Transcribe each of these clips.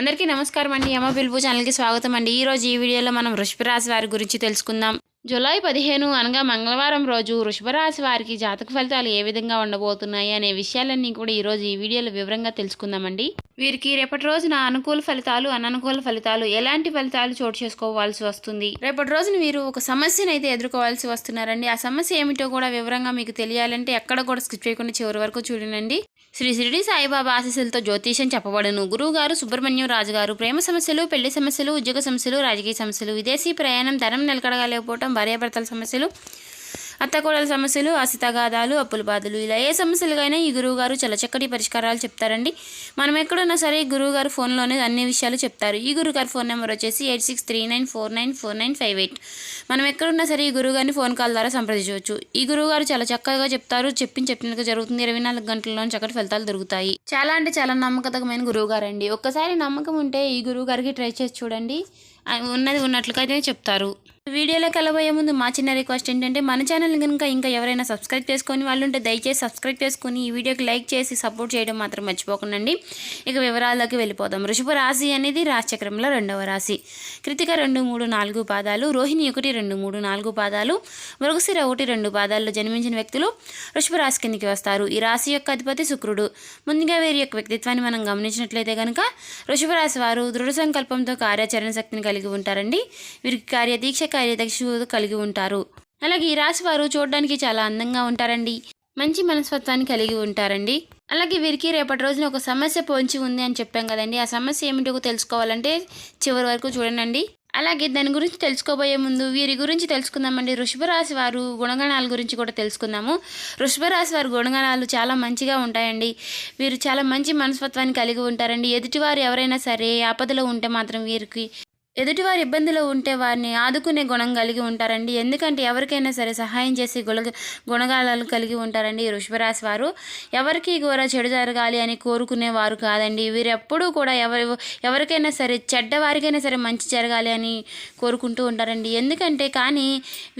అందరికీ నమస్కారం అండి. యమ పిలుపు ఛానల్కి స్వాగతం అండి. ఈరోజు ఈ వీడియోలో మనం వృషభరాశి వారి గురించి తెలుసుకుందాం. జూలై పదిహేను అనగా మంగళవారం రోజు వృషభరాశి వారికి జాతక ఫలితాలు ఏ విధంగా ఉండబోతున్నాయి అనే విషయాలన్నీ కూడా ఈరోజు ఈ వీడియోలో వివరంగా తెలుసుకుందామండి వీరికి రేపటి రోజున అనుకూల ఫలితాలు అననుకూల ఫలితాలు ఎలాంటి ఫలితాలు చోటు చేసుకోవాల్సి వస్తుంది? రేపటి రోజున వీరు ఒక సమస్యను అయితే ఎదుర్కోవాల్సి వస్తున్నారండి. ఆ సమస్య ఏమిటో కూడా వివరంగా మీకు తెలియాలంటే ఎక్కడ కూడా స్కిప్ చేయకుండా చివరి వరకు చూడండి. శ్రీ షిరిడి సాయిబాబా ఆశీస్సులతో జ్యోతిషం చెప్పబడను. గురువు గారు సుబ్రహ్మణ్యం రాజు గారు ప్రేమ సమస్యలు పెళ్ళి సమస్యలు ఉద్యోగ సమస్యలు రాజకీయ సమస్యలు విదేశీ ప్రయాణం ధనం నిలకడగలేకపోవటం భార్యాభర్తల సమస్యలు అత్తకోడల సమస్యలు అసితగాదాలు అప్పుల బాధలు ఇలా ఏ సమస్యలుగైనా ఈ గురువు గారు చాలా చక్కటి పరిష్కారాలు చెప్తారండి. మనం ఎక్కడున్నా సరే ఈ గురువు గారు ఫోన్లోనే అన్ని విషయాలు చెప్తారు. ఈ గురువు గారి ఫోన్ నెంబర్ వచ్చేసి eight six three nine four nine four nine five eight. మనం ఎక్కడున్నా సరే ఈ గురువు గారిని ఫోన్ కాల్ ద్వారా సంప్రదించవచ్చు. ఈ గురువుగారు చాలా చక్కగా చెప్తారు. చెప్పిన చెప్పినట్టుగా జరుగుతుంది. ఇరవై నాలుగు గంటల్లో చక్కటి ఫలితాలు దొరుకుతాయి. చాలా అంటే చాలా నమ్మకతకమైన గురువు గారు అండి ఒక్కసారి నమ్మకం ఉంటే ఈ గురువు గారికి ట్రై చేసి చూడండి. ఉన్నది ఉన్నది అయితే చెప్తారు. వీడియోలోకి వెళ్ళబోయే ముందు మా చిన్న రిక్వెస్ట్ ఏంటంటే మన ఛానల్ కనుక ఇంకా ఎవరైనా సబ్స్క్రైబ్ చేసుకొని వాళ్ళు ఉంటే దయచేసి సబ్స్క్రైబ్ చేసుకొని ఈ వీడియోకి లైక్ చేసి సపోర్ట్ చేయడం మాత్రం మర్చిపోకండి ఇక వివరాల్లోకి వెళ్ళిపోదాం. ఋషభ రాశి అనేది రాశిచక్రంలో రెండవ రాశి. కృతిక రెండు మూడు నాలుగు పాదాలు రోహిణి ఒకటి రెండు మూడు నాలుగు పాదాలు మృగశిర ఒకటి రెండు పాదాల్లో జన్మించిన వ్యక్తులు వృషభ రాశి కిందికి వస్తారు. ఈ రాశి యొక్క అధిపతి శుక్రుడు. ముందుగా వీరి యొక్క వ్యక్తిత్వాన్ని మనం గమనించినట్లయితే కనుక వృషభ రాశి వారు దృఢ సంకల్పంతో కార్యాచరణ శక్తిని కలిగి ఉంటారండి. వీరికి కార్యదీక్ష కార్యదక్ష కలిగి ఉంటారు. అలాగే ఈ రాశి వారు చూడడానికి చాలా అందంగా ఉంటారండి. మంచి మనస్తత్వాన్ని కలిగి ఉంటారండి. అలాగే వీరికి రేపటి రోజున ఒక సమస్య పొంచి ఉంది అని చెప్పాం కదండి. ఆ సమస్య ఏమిటో తెలుసుకోవాలంటే చివరి వరకు చూడండి. అలాగే దాని గురించి తెలుసుకోబోయే ముందు వీరి గురించి తెలుసుకుందామండి. వృషభరాశి వారు గుణగణాల గురించి కూడా తెలుసుకుందాము. వృషభరాశి వారి గుణగణాలు చాలా మంచిగా ఉంటాయండి. వీరు చాలా మంచి మనస్తత్వాన్ని కలిగి ఉంటారండి. ఎదుటివారు ఎవరైనా సరే ఆపదలో ఉంటే మాత్రం వీరికి ఎదుటివారి ఇబ్బందిలో ఉంటే వారిని ఆదుకునే గుణం కలిగి ఉంటారండి. ఎందుకంటే ఎవరికైనా సరే సహాయం చేసే గుణ గుణగాలను కలిగి ఉంటారండి ఈ వృషభరాశి వారు. ఎవరికి కూడా చెడు జరగాలి అని కోరుకునేవారు కాదండి. వీరెప్పుడూ కూడా ఎవరు ఎవరికైనా సరే చెడ్డవారికైనా సరే మంచి జరగాలి అని కోరుకుంటూ ఉంటారండి. ఎందుకంటే కానీ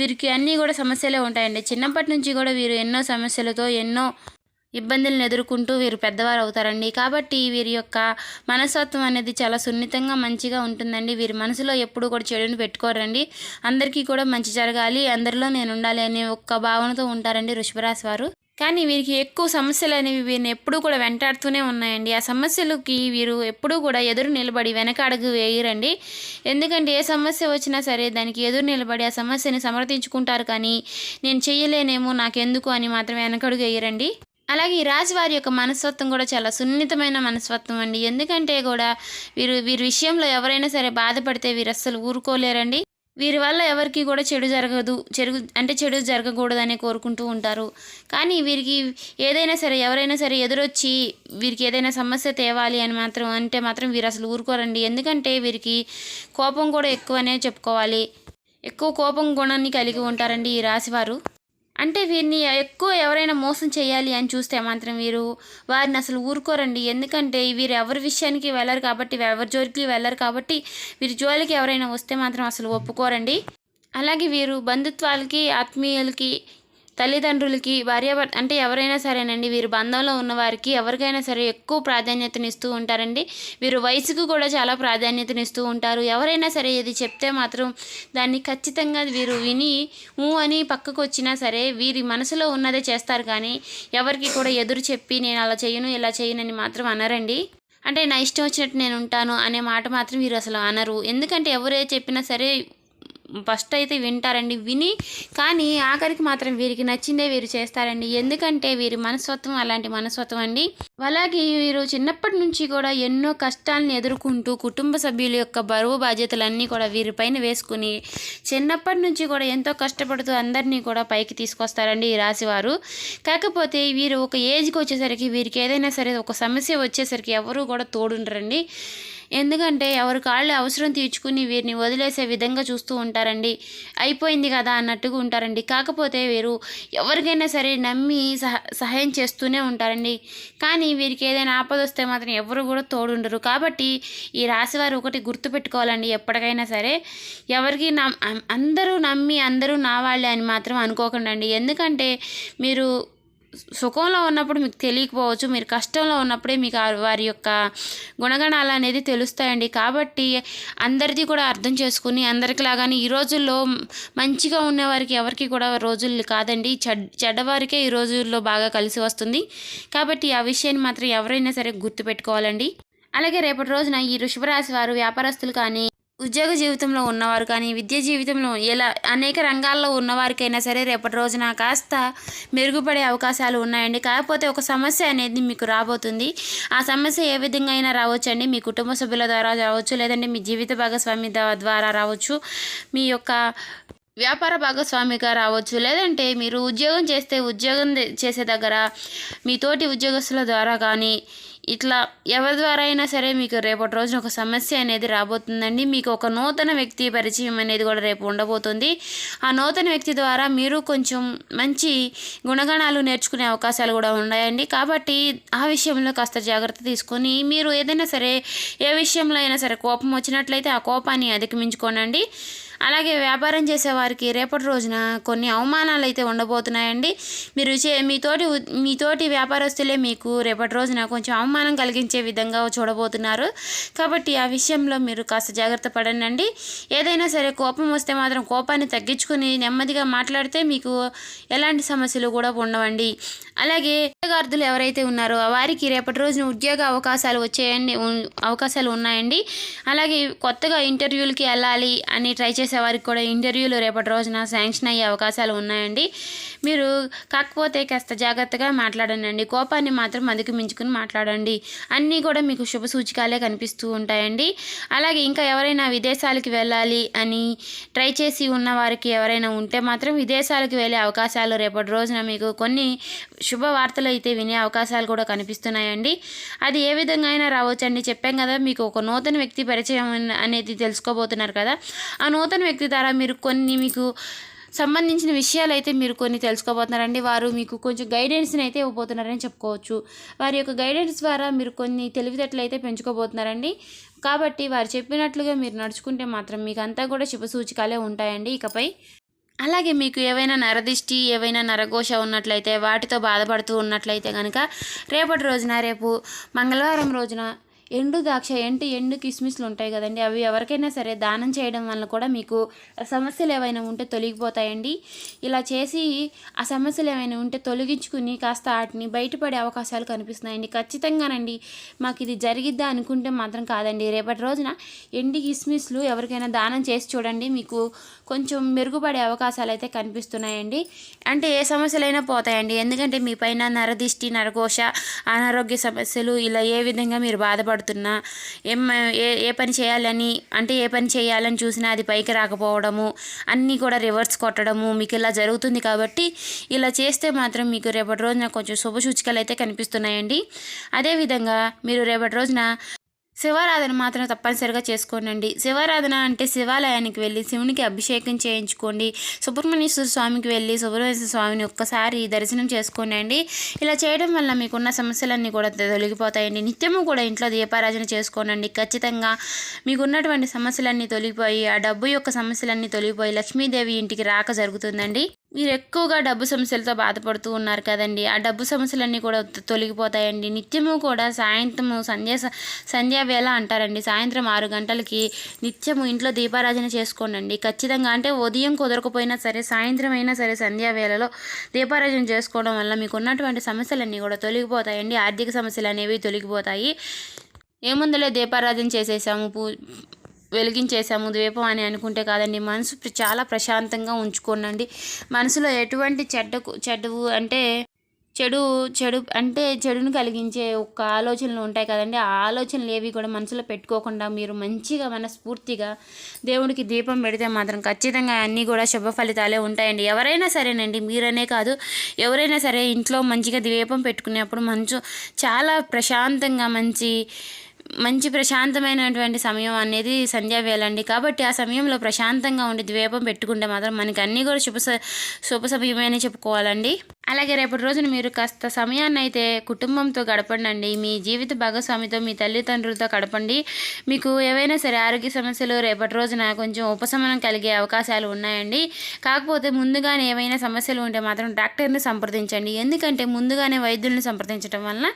వీరికి అన్నీ కూడా సమస్యలే ఉంటాయండి. చిన్నప్పటి నుంచి కూడా వీరు ఎన్నో సమస్యలతో ఎన్నో ఇబ్బందులను ఎదుర్కొంటూ వీరు పెద్దవారు అవుతారండి కాబట్టి వీరి యొక్క మనస్తత్వం అనేది చాలా సున్నితంగా మంచిగా ఉంటుందండి. వీరి మనసులో ఎప్పుడు కూడా చెడుని పెట్టుకోరండి. అందరికీ కూడా మంచి జరగాలి. అందరిలో నేను ఉండాలి అనే ఒక్క భావనతో ఉంటారండి వృషభరాశి వారు. కానీ వీరికి ఎక్కువ సమస్యలు అనేవి వీరిని ఎప్పుడూ కూడా వెంటాడుతూనే ఉన్నాయండి. ఆ సమస్యలకి వీరు ఎప్పుడూ కూడా ఎదురు నిలబడి వెనక అడుగు వేయరండి. ఎందుకంటే ఏ సమస్య వచ్చినా సరే దానికి ఎదురు నిలబడి ఆ సమస్యని సమర్థించుకుంటారు కానీ నేను చెయ్యలేనేమో నాకెందుకు అని మాత్రం వెనకడుగు వేయరండి. అలాగే ఈ రాజు వారి యొక్క మనస్తత్వం కూడా చాలా సున్నితమైన మనస్తత్వం అండి. ఎందుకంటే కూడా వీరు వీరి విషయంలో ఎవరైనా సరే బాధపడితే వీరు అస్సలు ఊరుకోలేరండి. వీరి వల్ల ఎవరికి కూడా చెడు జరగదు చెడు అంటే చెడు జరగకూడదని కోరుకుంటూ ఉంటారు. కానీ వీరికి ఏదైనా సరే ఎవరైనా సరే ఎదురొచ్చి వీరికి ఏదైనా సమస్య తేవాలి అని మాత్రం అంటే మాత్రం వీరు అసలు ఊరుకోరండి. ఎందుకంటే వీరికి కోపం కూడా ఎక్కువనే చెప్పుకోవాలి. ఎక్కువ కోపం గుణాన్ని కలిగి ఉంటారండి ఈ రాశివారు. అంటే వీరిని ఎక్కువ ఎవరైనా మోసం చేయాలి అని చూస్తే మాత్రం వీరు వారిని అసలు ఊరుకోరండి. ఎందుకంటే వీరు ఎవరి విషయానికి వెళ్ళరు కాబట్టి ఎవరి జోలికి వెళ్ళరు కాబట్టి వీరి జోలికి ఎవరైనా వస్తే మాత్రం అసలు ఒప్పుకోరండి. అలాగే వీరు బంధుత్వాలకి ఆత్మీయులకి తల్లిదండ్రులకి భార్యాభర్త అంటే ఎవరైనా సరేనండి వీరు బంధంలో ఉన్నవారికి ఎవరికైనా సరే ఎక్కువ ప్రాధాన్యతనిస్తూ ఉంటారండి. వీరు వయసుకు కూడా చాలా ప్రాధాన్యతనిస్తూ ఉంటారు. ఎవరైనా సరే ఇది చెప్తే మాత్రం దాన్ని ఖచ్చితంగా వీరు విని ఊ అని పక్కకు వచ్చినా సరే వీరి మనసులో ఉన్నదే చేస్తారు. కానీ ఎవరికి కూడా ఎదురు చెప్పి నేను అలా చేయను ఇలా చేయనని మాత్రం అనరండి. అంటే నా ఇష్టం వచ్చినట్టు నేను ఉంటాను అనే మాట మాత్రం వీరు అసలు అనరు. ఎందుకంటే ఎవరే చెప్పినా సరే ఫస్ట్ అయితే వింటారండి విని కానీ ఆఖరికి మాత్రం వీరికి నచ్చిందే వీరు చేస్తారండి. ఎందుకంటే వీరి మనస్తత్వం అలాంటి మనస్తత్వం అండి. అలాగే వీరు చిన్నప్పటి నుంచి కూడా ఎన్నో కష్టాలను ఎదుర్కొంటూ కుటుంబ సభ్యుల యొక్క బరువు బాధ్యతలన్నీ కూడా వీరిపైన వేసుకుని చిన్నప్పటి నుంచి కూడా ఎంతో కష్టపడుతూ అందరినీ కూడా పైకి తీసుకొస్తారండి ఈ రాశివారు. కాకపోతే వీరు ఒక ఏజ్కి వచ్చేసరికి వీరికి ఏదైనా సరే ఒక సమస్య వచ్చేసరికి ఎవరు కూడా తోడుండరండి. ఎందుకంటే ఎవరి కాళ్ళు అవసరం తీర్చుకుని వీరిని వదిలేసే విధంగా చూస్తూ ఉంటారండి. అయిపోయింది కదా అన్నట్టుగా ఉంటారండి. కాకపోతే వీరు ఎవరికైనా సరే నమ్మి సహ సహాయం చేస్తూనే ఉంటారండి. కానీ వీరికి ఏదైనా ఆపద వస్తే మాత్రం ఎవరు కూడా తోడుండరు. కాబట్టి ఈ రాశివారు ఒకటి గుర్తుపెట్టుకోవాలండి ఎప్పటికైనా సరే. ఎవరికి నమ్ అందరూ నమ్మి అందరూ నా వాళ్ళే అని మాత్రం అనుకోకండి ఎందుకంటే మీరు సుఖంలో ఉన్నప్పుడు మీకు తెలియకపోవచ్చు మీరు కష్టంలో ఉన్నప్పుడే మీకు వారి యొక్క గుణగణాలు అనేది తెలుస్తాయండి. కాబట్టి అందరిది కూడా అర్థం చేసుకుని అందరికి లాగానే ఈ రోజుల్లో మంచిగా ఉన్నవారికి ఎవరికి కూడా రోజులు కాదండి. చెడ్ చెడ్డవారికే ఈ రోజుల్లో బాగా కలిసి వస్తుంది. కాబట్టి ఆ విషయాన్ని మాత్రం ఎవరైనా సరే గుర్తుపెట్టుకోవాలండి. అలాగే రేపటి రోజున ఈ వృషభరాశి వారు వ్యాపారస్తులు కానీ ఉద్యోగ జీవితంలో ఉన్నవారు కానీ విద్య జీవితంలో ఎలా అనేక రంగాల్లో ఉన్నవారికైనా సరే రేపటి రోజున కాస్త మెరుగుపడే అవకాశాలు ఉన్నాయండి. కాకపోతే ఒక సమస్య అనేది మీకు రాబోతుంది. ఆ సమస్య ఏ విధంగా అయినా రావచ్చండి. మీ కుటుంబ సభ్యుల ద్వారా రావచ్చు లేదంటే మీ జీవిత భాగస్వామి ద్వారా రావచ్చు మీ యొక్క వ్యాపార భాగస్వామిగా రావచ్చు లేదంటే మీరు ఉద్యోగం చేస్తే ఉద్యోగం చేసే దగ్గర మీ తోటి ఉద్యోగస్తుల ద్వారా కానీ ఇట్లా ఎవరి ద్వారా అయినా సరే మీకు రేపటి రోజున ఒక సమస్య అనేది రాబోతుందండి. మీకు ఒక నూతన వ్యక్తి పరిచయం అనేది కూడా రేపు ఉండబోతుంది. ఆ నూతన వ్యక్తి ద్వారా మీరు కొంచెం మంచి గుణగణాలు నేర్చుకునే అవకాశాలు కూడా ఉన్నాయండి. కాబట్టి ఆ విషయంలో కాస్త జాగ్రత్త తీసుకొని మీరు ఏదైనా సరే ఏ విషయంలో అయినా సరే కోపం వచ్చినట్లయితే ఆ కోపాన్ని అధిగమించుకోనండి. అలాగే వ్యాపారం చేసే వారికి రేపటి రోజున కొన్ని అవమానాలు అయితే ఉండబోతున్నాయండి. మీరు చే మీతోటి మీతోటి వ్యాపారస్తులే మీకు రేపటి రోజున కొంచెం అవమానం కలిగించే విధంగా చూడబోతున్నారు. కాబట్టి ఆ విషయంలో మీరు కాస్త జాగ్రత్త పడండి ఏదైనా సరే కోపం వస్తే మాత్రం కోపాన్ని తగ్గించుకుని నెమ్మదిగా మాట్లాడితే మీకు ఎలాంటి సమస్యలు కూడా ఉండవండి. అలాగే ఉద్యోగార్థులు ఎవరైతే ఉన్నారో వారికి రేపటి రోజున ఉద్యోగ అవకాశాలు వచ్చేయండి అవకాశాలు ఉన్నాయండి. అలాగే కొత్తగా ఇంటర్వ్యూలకి వెళ్ళాలి అని ట్రై చేసే వారికి కూడా ఇంటర్వ్యూలు రేపటి రోజున శాంక్షన్ అయ్యే అవకాశాలు ఉన్నాయండి. మీరు కాకపోతే కాస్త జాగ్రత్తగా మాట్లాడండి. కోపాన్ని మాత్రం అందుకు మించుకుని మాట్లాడండి. అన్నీ కూడా మీకు శుభ సూచికాలే కనిపిస్తూ ఉంటాయండి. అలాగే ఇంకా ఎవరైనా విదేశాలకి వెళ్ళాలి అని ట్రై చేసి ఉన్న వారికి ఎవరైనా ఉంటే మాత్రం విదేశాలకు వెళ్ళే అవకాశాలు రేపటి రోజున మీకు కొన్ని శుభవార్తలు అయితే వినే అవకాశాలు కూడా కనిపిస్తున్నాయండి. అది ఏ విధంగా అయినా రావచ్చండి. చెప్పాం కదా మీకు ఒక నూతన వ్యక్తి పరిచయం అనేది తెలుసుకోబోతున్నారు కదా. ఆ నూతన వ్యక్తి ద్వారా మీరు కొన్ని మీకు సంబంధించిన విషయాలు అయితే మీరు కొన్ని తెలుసుకోబోతున్నారండి. వారు మీకు కొంచెం గైడెన్స్ని అయితే ఇవ్వబోతున్నారని చెప్పుకోవచ్చు. వారి యొక్క గైడెన్స్ ద్వారా మీరు కొన్ని తెలివితేటలు అయితే పెంచుకోబోతున్నారండి. కాబట్టి వారు చెప్పినట్లుగా మీరు నడుచుకుంటే మాత్రం మీకు అంతా కూడా శుభ సూచికాలే ఉంటాయండి. ఇకపై అలాగే మీకు ఏవైనా నరదిష్టి ఏవైనా నరఘోష ఉన్నట్లయితే వాటితో బాధపడుతూ ఉన్నట్లయితే కనుక రేపటి రోజున రేపు మంగళవారం రోజున ఎండు ద్రాక్ష ఎండు ఎండు కిస్మిస్లు ఉంటాయి కదండి. అవి ఎవరికైనా సరే దానం చేయడం వల్ల కూడా మీకు సమస్యలు ఏవైనా ఉంటే తొలగిపోతాయండి. ఇలా చేసి ఆ సమస్యలు ఏమైనా ఉంటే తొలగించుకుని కాస్త వాటిని బయటపడే అవకాశాలు కనిపిస్తున్నాయండి. ఖచ్చితంగానండి మాకు ఇది జరిగిద్దా అనుకుంటే మాత్రం కాదండి. రేపటి రోజున ఎండి కిస్మిస్లు ఎవరికైనా దానం చేసి చూడండి. మీకు కొంచెం మెరుగుపడే అవకాశాలు అయితే కనిపిస్తున్నాయండి. అంటే ఏ సమస్యలైనా పోతాయండి. ఎందుకంటే మీ పైన నరదిష్టి నరఘోష అనారోగ్య సమస్యలు ఇలా ఏ విధంగా మీరు బాధపడుతున్నా. ఏం ఏ ఏ పని చేయాలని అంటే ఏ పని చేయాలని చూసినా అది పైకి రాకపోవడము అన్నీ కూడా రివర్స్ కొట్టడము మీకు ఇలా జరుగుతుంది కాబట్టి ఇలా చేస్తే మాత్రం మీకు రేపటి రోజున కొంచెం శుభ సూచికలు అయితే కనిపిస్తున్నాయండి. అదేవిధంగా మీరు రేపటి రోజున శివారాధన మాత్రం తప్పనిసరిగా చేసుకోనండి. శివారాధన అంటే శివాలయానికి వెళ్ళి శివునికి అభిషేకం చేయించుకోండి. సుబ్రహ్మణ్యేశ్వర స్వామికి వెళ్ళి సుబ్రహ్మణ్యేశ్వర స్వామిని ఒక్కసారి దర్శనం చేసుకోండి ఇలా చేయడం వల్ల మీకున్న సమస్యలన్నీ కూడా తొలగిపోతాయండి. నిత్యము కూడా ఇంట్లో దీపారాధన చేసుకోనండి. ఖచ్చితంగా మీకున్నటువంటి సమస్యలన్నీ తొలగిపోయి ఆ డబ్బు యొక్క సమస్యలన్నీ తొలగిపోయి లక్ష్మీదేవి ఇంటికి రాక జరుగుతుందండి. మీరు ఎక్కువగా డబ్బు సమస్యలతో బాధపడుతూ ఉన్నారు కదండి. ఆ డబ్బు సమస్యలన్నీ కూడా తొలగిపోతాయండి. నిత్యము కూడా సాయంత్రము సంధ్య సంధ్యా వేళ అంటారండి. సాయంత్రం ఆరు గంటలకి నిత్యము ఇంట్లో దీపారాధన చేసుకోండి ఖచ్చితంగా అంటే ఉదయం కుదరకపోయినా సరే సాయంత్రం అయినా సరే సంధ్యా వేళలో దీపారాధన చేసుకోవడం వల్ల మీకు ఉన్నటువంటి సమస్యలన్నీ కూడా తొలగిపోతాయండి. ఆర్థిక సమస్యలు అనేవి తొలగిపోతాయి. ఏముందలే దీపారాధన చేసేసాము. పూ వెలిగించేసాము ద్వీపం అని అనుకుంటే కాదండి. మనసు చాలా ప్రశాంతంగా ఉంచుకోనండి. మనసులో ఎటువంటి చెడ్డకు చెడ్డవు అంటే చెడు చెడు అంటే చెడును కలిగించే ఒక ఆలోచనలు ఉంటాయి కదండి. ఆ ఆలోచనలు ఏవి కూడా మనసులో పెట్టుకోకుండా మీరు మంచిగా మనస్ఫూర్తిగా దేవుడికి దీపం పెడితే మాత్రం ఖచ్చితంగా అన్నీ కూడా శుభ ఫలితాలే ఉంటాయండి. ఎవరైనా సరేనండి మీరనే కాదు. ఎవరైనా సరే ఇంట్లో మంచిగా దీపం పెట్టుకునేప్పుడు మంచు చాలా ప్రశాంతంగా మంచి మంచి ప్రశాంతమైనటువంటి సమయం అనేది సంధ్యా వేళ అండి కాబట్టి ఆ సమయంలో ప్రశాంతంగా ఉండి ద్వీపం పెట్టుకుంటే మాత్రం మనకి అన్నీ కూడా శుభ శుభ సమయమే చెప్పుకోవాలండి. అలాగే రేపటి రోజున మీరు కాస్త సమయాన్ని అయితే కుటుంబంతో గడపండి మీ జీవిత భాగస్వామితో మీ తల్లిదండ్రులతో గడపండి. మీకు ఏవైనా సరే ఆరోగ్య సమస్యలు రేపటి రోజున కొంచెం ఉపశమనం కలిగే అవకాశాలు ఉన్నాయండి. కాకపోతే ముందుగానే ఏవైనా సమస్యలు ఉంటే మాత్రం డాక్టర్ని సంప్రదించండి. ఎందుకంటే ముందుగానే వైద్యుల్ని సంప్రదించడం వలన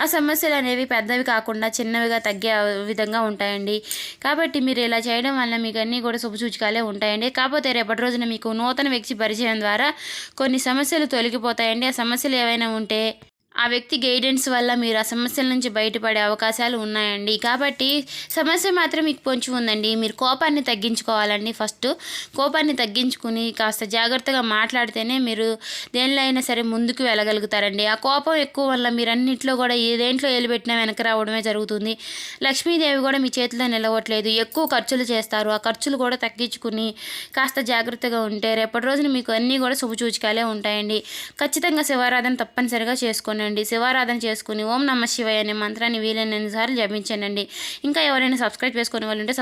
ఆ సమస్యలు అనేవి పెద్దవి కాకుండా చిన్నవిగా తగ్గే విధంగా ఉంటాయండి. కాబట్టి మీరు ఇలా చేయడం వలన మీకు అన్నీ కూడా శుభసూచకాలే ఉంటాయండి. కాకపోతే రేపటి రోజున మీకు నూతన వ్యక్తి పరిచయం ద్వారా కొన్ని సమస్యలు తొలగిపోతాయి. వస్తాయండి. ఆ సమస్యలు ఏవైనా ఉంటే ఆ వ్యక్తి గైడెన్స్ వల్ల మీరు ఆ సమస్యల నుంచి బయటపడే అవకాశాలు ఉన్నాయండి. కాబట్టి సమస్య మాత్రం మీకు పొంచి ఉందండి. మీరు కోపాన్ని తగ్గించుకోవాలండి ఫస్ట్ కోపాన్ని తగ్గించుకుని కాస్త జాగ్రత్తగా మాట్లాడితేనే మీరు దేనిలో అయినా సరే ముందుకు వెళ్ళగలుగుతారండి. ఆ కోపం ఎక్కువ వల్ల మీరు అన్నింటిలో కూడా ఏ దేంట్లో వెనక రావడమే జరుగుతుంది. లక్ష్మీదేవి కూడా మీ చేతిలో నిలవట్లేదు. ఎక్కువ ఖర్చులు చేస్తారు. ఆ ఖర్చులు కూడా తగ్గించుకుని కాస్త జాగ్రత్తగా ఉంటే రేపటి రోజున మీకు అన్నీ కూడా శుభసూచికాలే ఉంటాయండి. ఖచ్చితంగా శివారాధన తప్పనిసరిగా చేసుకోనండి శివారాధన చేసుకుని ఓం నమ శివయ్య అనే మంత్రాన్ని వీలైనన్ని సార్లు జపించండి. ఇంకా ఎవరైనా సబ్స్క్రైబ్ చేసుకునే వాళ్ళు ఉంటే